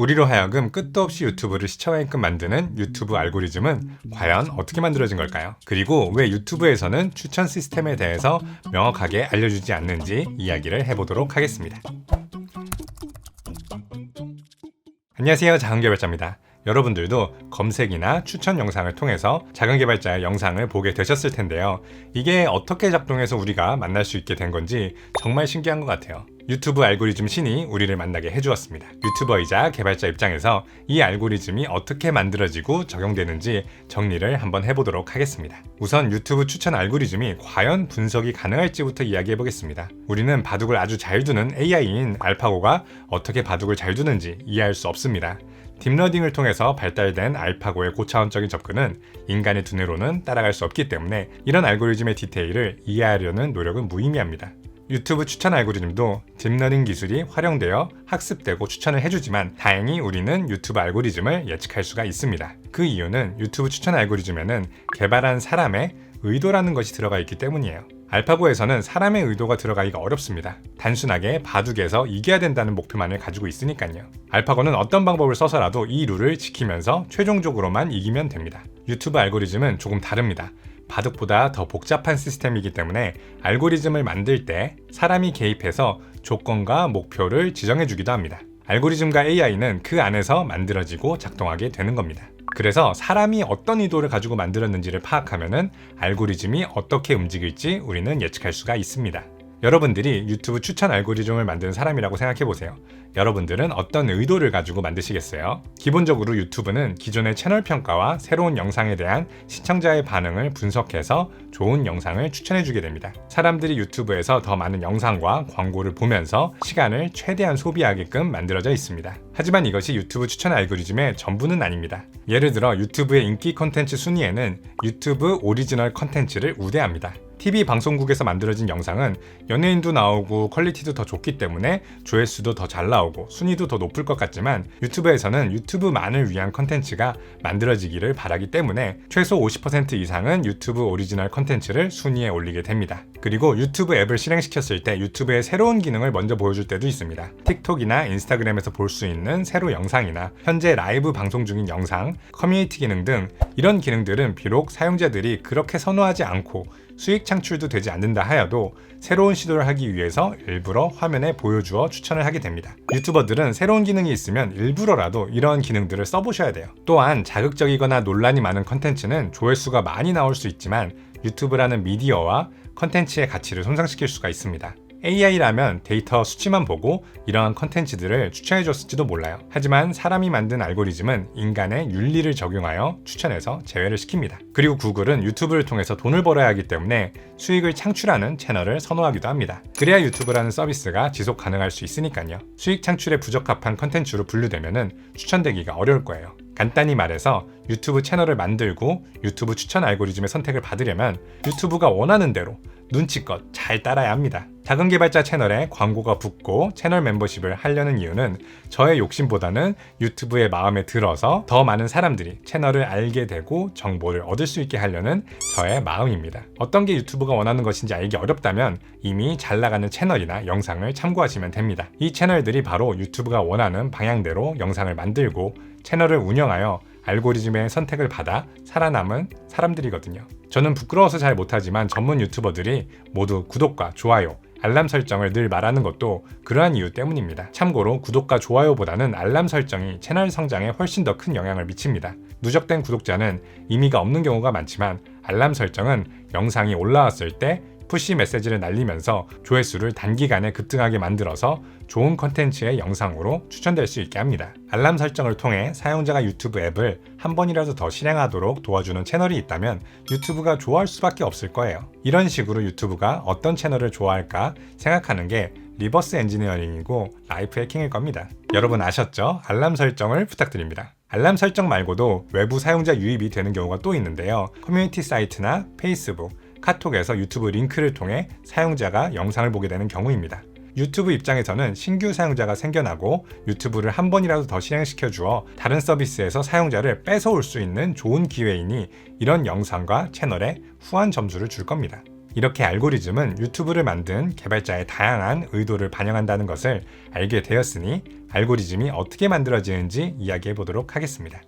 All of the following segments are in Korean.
우리로 하여금 끝도 없이 유튜브를 시청하게끔 만드는 유튜브 알고리즘은 과연 어떻게 만들어진 걸까요? 그리고 왜 유튜브에서는 추천 시스템에 대해서 명확하게 알려주지 않는지 이야기를 해보도록 하겠습니다. 안녕하세요. 자흥개발자입니다. 여러분들도 검색이나 추천 영상을 통해서 자근개발자의 영상을 보게 되셨을 텐데요. 이게 어떻게 작동해서 우리가 만날 수 있게 된 건지 정말 신기한 것 같아요. 유튜브 알고리즘 신이 우리를 만나게 해주었습니다. 유튜버이자 개발자 입장에서 이 알고리즘이 어떻게 만들어지고 적용되는지 정리를 한번 해보도록 하겠습니다. 우선 유튜브 추천 알고리즘이 과연 분석이 가능할지부터 이야기해 보겠습니다. 우리는 바둑을 아주 잘 두는 AI인 알파고가 어떻게 바둑을 잘 두는지 이해할 수 없습니다. 딥러닝을 통해서 발달된 알파고의 고차원적인 접근은 인간의 두뇌로는 따라갈 수 없기 때문에 이런 알고리즘의 디테일을 이해하려는 노력은 무의미합니다. 유튜브 추천 알고리즘도 딥러닝 기술이 활용되어 학습되고 추천을 해주지만 다행히 우리는 유튜브 알고리즘을 예측할 수가 있습니다. 그 이유는 유튜브 추천 알고리즘에는 개발한 사람의 의도라는 것이 들어가 있기 때문이에요. 알파고에서는 사람의 의도가 들어가기가 어렵습니다. 단순하게 바둑에서 이겨야 된다는 목표만을 가지고 있으니까요. 알파고는 어떤 방법을 써서라도 이 룰을 지키면서 최종적으로만 이기면 됩니다. 유튜브 알고리즘은 조금 다릅니다. 바둑보다 더 복잡한 시스템이기 때문에 알고리즘을 만들 때 사람이 개입해서 조건과 목표를 지정해 주기도 합니다. 알고리즘과 AI는 그 안에서 만들어지고 작동하게 되는 겁니다. 그래서 사람이 어떤 의도를 가지고 만들었는지를 파악하면은 알고리즘이 어떻게 움직일지 우리는 예측할 수가 있습니다. 여러분들이 유튜브 추천 알고리즘을 만든 사람이라고 생각해 보세요. 여러분들은 어떤 의도를 가지고 만드시겠어요? 기본적으로 유튜브는 기존의 채널 평가와 새로운 영상에 대한 시청자의 반응을 분석해서 좋은 영상을 추천해 주게 됩니다. 사람들이 유튜브에서 더 많은 영상과 광고를 보면서 시간을 최대한 소비하게끔 만들어져 있습니다. 하지만 이것이 유튜브 추천 알고리즘의 전부는 아닙니다. 예를 들어 유튜브의 인기 콘텐츠 순위에는 유튜브 오리지널 콘텐츠를 우대합니다. TV 방송국에서 만들어진 영상은 연예인도 나오고 퀄리티도 더 좋기 때문에 조회수도 더 잘 나오고 순위도 더 높을 것 같지만 유튜브에서는 유튜브만을 위한 컨텐츠가 만들어지기를 바라기 때문에 최소 50% 이상은 유튜브 오리지널 컨텐츠를 순위에 올리게 됩니다. 그리고 유튜브 앱을 실행시켰을 때 유튜브의 새로운 기능을 먼저 보여줄 때도 있습니다. 틱톡이나 인스타그램에서 볼 수 있는 새로 영상이나 현재 라이브 방송 중인 영상, 커뮤니티 기능 등 이런 기능들은 비록 사용자들이 그렇게 선호하지 않고 수익 창출도 되지 않는다 하여도 새로운 시도를 하기 위해서 일부러 화면에 보여주어 추천을 하게 됩니다. 유튜버들은 새로운 기능이 있으면 일부러라도 이런 기능들을 써보셔야 돼요. 또한 자극적이거나 논란이 많은 컨텐츠는 조회수가 많이 나올 수 있지만 유튜브라는 미디어와 컨텐츠의 가치를 손상시킬 수가 있습니다. AI라면 데이터 수치만 보고 이러한 컨텐츠들을 추천해 줬을지도 몰라요. 하지만 사람이 만든 알고리즘은 인간의 윤리를 적용하여 추천해서 제외를 시킵니다. 그리고 구글은 유튜브를 통해서 돈을 벌어야 하기 때문에 수익을 창출하는 채널을 선호하기도 합니다. 그래야 유튜브라는 서비스가 지속 가능할 수 있으니까요. 수익 창출에 부적합한 컨텐츠로 분류되면 추천되기가 어려울 거예요. 간단히 말해서 유튜브 채널을 만들고 유튜브 추천 알고리즘의 선택을 받으려면 유튜브가 원하는 대로 눈치껏 잘 따라야 합니다. 작은 개발자 채널에 광고가 붙고 채널 멤버십을 하려는 이유는 저의 욕심보다는 유튜브의 마음에 들어서 더 많은 사람들이 채널을 알게 되고 정보를 얻을 수 있게 하려는 저의 마음입니다. 어떤 게 유튜브가 원하는 것인지 알기 어렵다면 이미 잘 나가는 채널이나 영상을 참고하시면 됩니다. 이 채널들이 바로 유튜브가 원하는 방향대로 영상을 만들고 채널을 운영하여 알고리즘의 선택을 받아 살아남은 사람들이거든요. 저는 부끄러워서 잘 못하지만 전문 유튜버들이 모두 구독과 좋아요, 알람 설정을 늘 말하는 것도 그러한 이유 때문입니다. 참고로 구독과 좋아요보다는 알람 설정이 채널 성장에 훨씬 더 큰 영향을 미칩니다. 누적된 구독자는 의미가 없는 경우가 많지만 알람 설정은 영상이 올라왔을 때 푸시 메시지를 날리면서 조회수를 단기간에 급등하게 만들어서 좋은 컨텐츠의 영상으로 추천될 수 있게 합니다. 알람 설정을 통해 사용자가 유튜브 앱을 한 번이라도 더 실행하도록 도와주는 채널이 있다면 유튜브가 좋아할 수밖에 없을 거예요. 이런 식으로 유튜브가 어떤 채널을 좋아할까 생각하는 게 리버스 엔지니어링이고 라이프 해킹일 겁니다. 여러분 아셨죠? 알람 설정을 부탁드립니다. 알람 설정 말고도 외부 사용자 유입이 되는 경우가 또 있는데요. 커뮤니티 사이트나 페이스북, 카톡에서 유튜브 링크를 통해 사용자가 영상을 보게 되는 경우입니다. 유튜브 입장에서는 신규 사용자가 생겨나고 유튜브를 한 번이라도 더 실행시켜 주어 다른 서비스에서 사용자를 뺏어올 수 있는 좋은 기회이니 이런 영상과 채널에 후한 점수를 줄 겁니다. 이렇게 알고리즘은 유튜브를 만든 개발자의 다양한 의도를 반영한다는 것을 알게 되었으니 알고리즘이 어떻게 만들어지는지 이야기해 보도록 하겠습니다.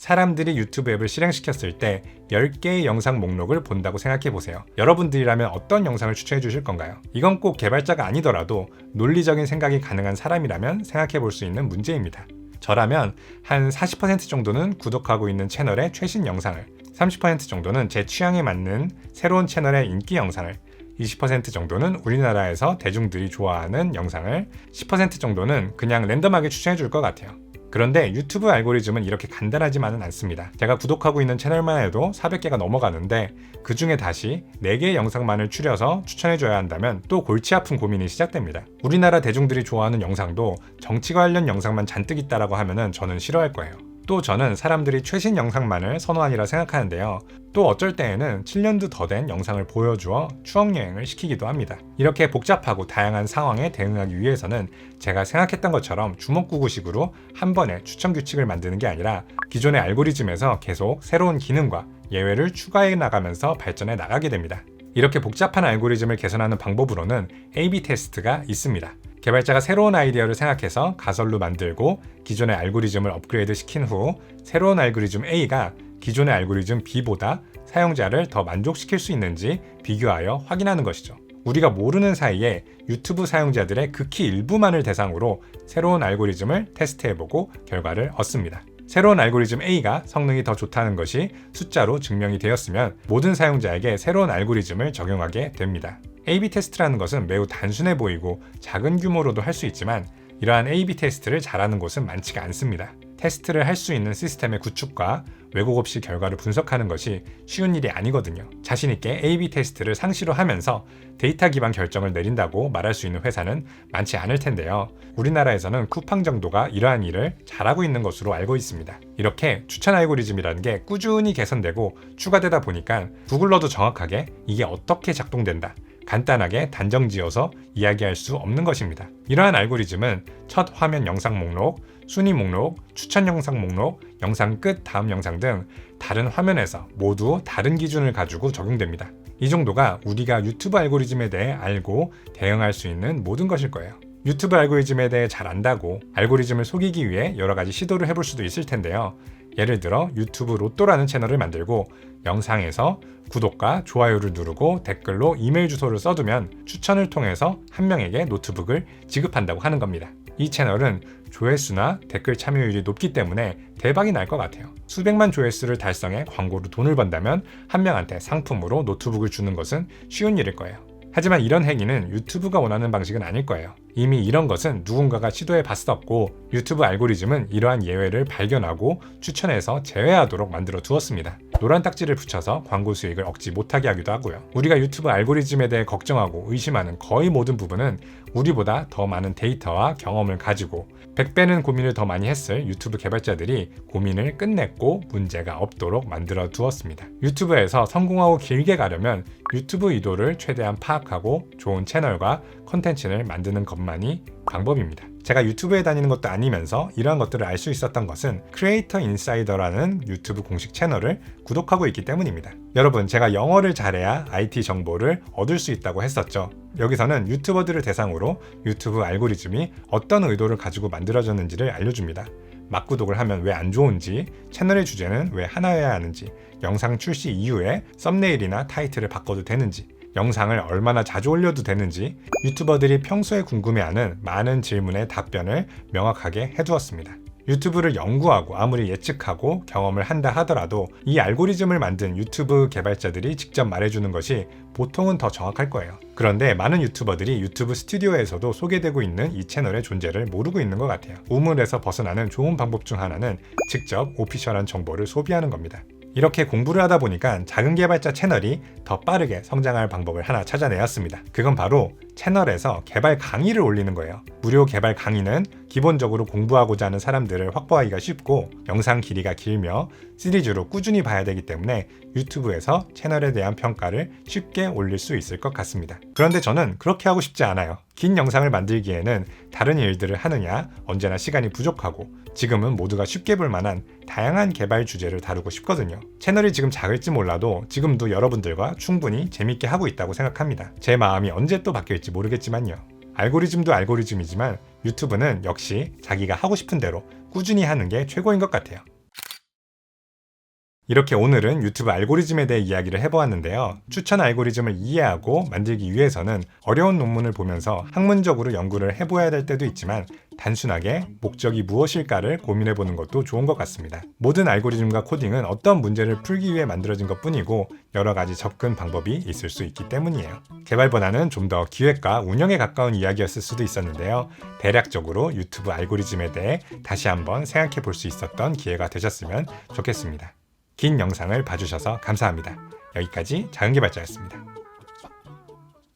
사람들이 유튜브 앱을 실행시켰을 때 10개의 영상 목록을 본다고 생각해 보세요. 여러분들이라면 어떤 영상을 추천해 주실 건가요? 이건 꼭 개발자가 아니더라도 논리적인 생각이 가능한 사람이라면 생각해 볼 수 있는 문제입니다. 저라면 한 40% 정도는 구독하고 있는 채널의 최신 영상을, 30% 정도는 제 취향에 맞는 새로운 채널의 인기 영상을, 20% 정도는 우리나라에서 대중들이 좋아하는 영상을, 10% 정도는 그냥 랜덤하게 추천해 줄 것 같아요. 그런데 유튜브 알고리즘은 이렇게 간단하지만은 않습니다. 제가 구독하고 있는 채널만 해도 400개가 넘어가는데 그 중에 다시 4개의 영상만을 추려서 추천해줘야 한다면 또 골치 아픈 고민이 시작됩니다. 우리나라 대중들이 좋아하는 영상도 정치 관련 영상만 잔뜩 있다라고 하면은 저는 싫어할 거예요. 또 저는 사람들이 최신 영상만을 선호하니라 생각하는데요. 또 어쩔 때에는 7년도 더 된 영상을 보여주어 추억여행을 시키기도 합니다. 이렇게 복잡하고 다양한 상황에 대응하기 위해서는 제가 생각했던 것처럼 주먹구구식으로 한 번에 추천 규칙을 만드는 게 아니라 기존의 알고리즘에서 계속 새로운 기능과 예외를 추가해 나가면서 발전해 나가게 됩니다. 이렇게 복잡한 알고리즘을 개선하는 방법으로는 A-B 테스트가 있습니다. 개발자가 새로운 아이디어를 생각해서 가설로 만들고 기존의 알고리즘을 업그레이드 시킨 후 새로운 알고리즘 A가 기존의 알고리즘 B보다 사용자를 더 만족시킬 수 있는지 비교하여 확인하는 것이죠. 우리가 모르는 사이에 유튜브 사용자들의 극히 일부만을 대상으로 새로운 알고리즘을 테스트해보고 결과를 얻습니다. 새로운 알고리즘 A가 성능이 더 좋다는 것이 숫자로 증명이 되었으면 모든 사용자에게 새로운 알고리즘을 적용하게 됩니다. A-B 테스트라는 것은 매우 단순해 보이고 작은 규모로도 할 수 있지만 이러한 A-B 테스트를 잘하는 곳은 많지가 않습니다. 테스트를 할 수 있는 시스템의 구축과 왜곡 없이 결과를 분석하는 것이 쉬운 일이 아니거든요. 자신있게 A-B 테스트를 상시로 하면서 데이터 기반 결정을 내린다고 말할 수 있는 회사는 많지 않을 텐데요. 우리나라에서는 쿠팡 정도가 이러한 일을 잘하고 있는 것으로 알고 있습니다. 이렇게 추천 알고리즘이라는 게 꾸준히 개선되고 추가되다 보니까 구글러도 정확하게 이게 어떻게 작동된다. 간단하게 단정 지어서 이야기할 수 없는 것입니다. 이러한 알고리즘은 첫 화면 영상 목록, 순위 목록, 추천 영상 목록, 영상 끝 다음 영상 등 다른 화면에서 모두 다른 기준을 가지고 적용됩니다. 이 정도가 우리가 유튜브 알고리즘에 대해 알고 대응할 수 있는 모든 것일 거예요. 유튜브 알고리즘에 대해 잘 안다고 알고리즘을 속이기 위해 여러 가지 시도를 해볼 수도 있을 텐데요. 예를 들어 유튜브 로또라는 채널을 만들고 영상에서 구독과 좋아요를 누르고 댓글로 이메일 주소를 써두면 추천을 통해서 한 명에게 노트북을 지급한다고 하는 겁니다. 이 채널은 조회수나 댓글 참여율이 높기 때문에 대박이 날 것 같아요. 수백만 조회수를 달성해 광고로 돈을 번다면 한 명한테 상품으로 노트북을 주는 것은 쉬운 일일 거예요. 하지만 이런 행위는 유튜브가 원하는 방식은 아닐 거예요. 이미 이런 것은 누군가가 시도해 봤었고 유튜브 알고리즘은 이러한 예외를 발견하고 추천해서 제외하도록 만들어 두었습니다. 노란 딱지를 붙여서 광고 수익을 얻지 못하게 하기도 하고요. 우리가 유튜브 알고리즘에 대해 걱정하고 의심하는 거의 모든 부분은 우리보다 더 많은 데이터와 경험을 가지고 100배는 고민을 더 많이 했을 유튜브 개발자들이 고민을 끝냈고 문제가 없도록 만들어 두었습니다. 유튜브에서 성공하고 길게 가려면 유튜브 의도를 최대한 파악하고 좋은 채널과 컨텐츠를 만드는 것만이 방법입니다. 제가 유튜브에 다니는 것도 아니면서 이러한 것들을 알 수 있었던 것은 크리에이터 인사이더라는 유튜브 공식 채널을 구독하고 있기 때문입니다. 여러분, 제가 영어를 잘해야 IT 정보를 얻을 수 있다고 했었죠. 여기서는 유튜버들을 대상으로 유튜브 알고리즘이 어떤 의도를 가지고 만들어졌는지를 알려줍니다. 막구독을 하면 왜 안 좋은지, 채널의 주제는 왜 하나여야 하는지, 영상 출시 이후에 썸네일이나 타이틀을 바꿔도 되는지, 영상을 얼마나 자주 올려도 되는지 유튜버들이 평소에 궁금해하는 많은 질문의 답변을 명확하게 해두었습니다. 유튜브를 연구하고 아무리 예측하고 경험을 한다 하더라도 이 알고리즘을 만든 유튜브 개발자들이 직접 말해주는 것이 보통은 더 정확할 거예요. 그런데 많은 유튜버들이 유튜브 스튜디오에서도 소개되고 있는 이 채널의 존재를 모르고 있는 것 같아요. 우물에서 벗어나는 좋은 방법 중 하나는 직접 오피셜한 정보를 소비하는 겁니다. 이렇게 공부를 하다 보니까 작은 개발자 채널이 더 빠르게 성장할 방법을 하나 찾아내었습니다. 그건 바로 채널에서 개발 강의를 올리는 거예요. 무료 개발 강의는 기본적으로 공부하고자 하는 사람들을 확보하기가 쉽고 영상 길이가 길며 시리즈로 꾸준히 봐야 되기 때문에 유튜브에서 채널에 대한 평가를 쉽게 올릴 수 있을 것 같습니다. 그런데 저는 그렇게 하고 싶지 않아요. 긴 영상을 만들기에는 다른 일들을 하느냐 언제나 시간이 부족하고 지금은 모두가 쉽게 볼 만한 다양한 개발 주제를 다루고 싶거든요. 채널이 지금 작을지 몰라도 지금도 여러분들과 충분히 재밌게 하고 있다고 생각합니다. 제 마음이 언제 또 바뀔지 모르겠지만요. 알고리즘도 알고리즘이지만 유튜브는 역시 자기가 하고 싶은 대로 꾸준히 하는 게 최고인 것 같아요. 이렇게 오늘은 유튜브 알고리즘에 대해 이야기를 해보았는데요. 추천 알고리즘을 이해하고 만들기 위해서는 어려운 논문을 보면서 학문적으로 연구를 해보아야 될 때도 있지만 단순하게 목적이 무엇일까를 고민해 보는 것도 좋은 것 같습니다. 모든 알고리즘과 코딩은 어떤 문제를 풀기 위해 만들어진 것 뿐이고 여러 가지 접근 방법이 있을 수 있기 때문이에요. 개발보다는 좀 더 기획과 운영에 가까운 이야기였을 수도 있었는데요. 대략적으로 유튜브 알고리즘에 대해 다시 한번 생각해 볼 수 있었던 기회가 되셨으면 좋겠습니다. 긴 영상을 봐주셔서 감사합니다. 여기까지 자연개발자였습니다.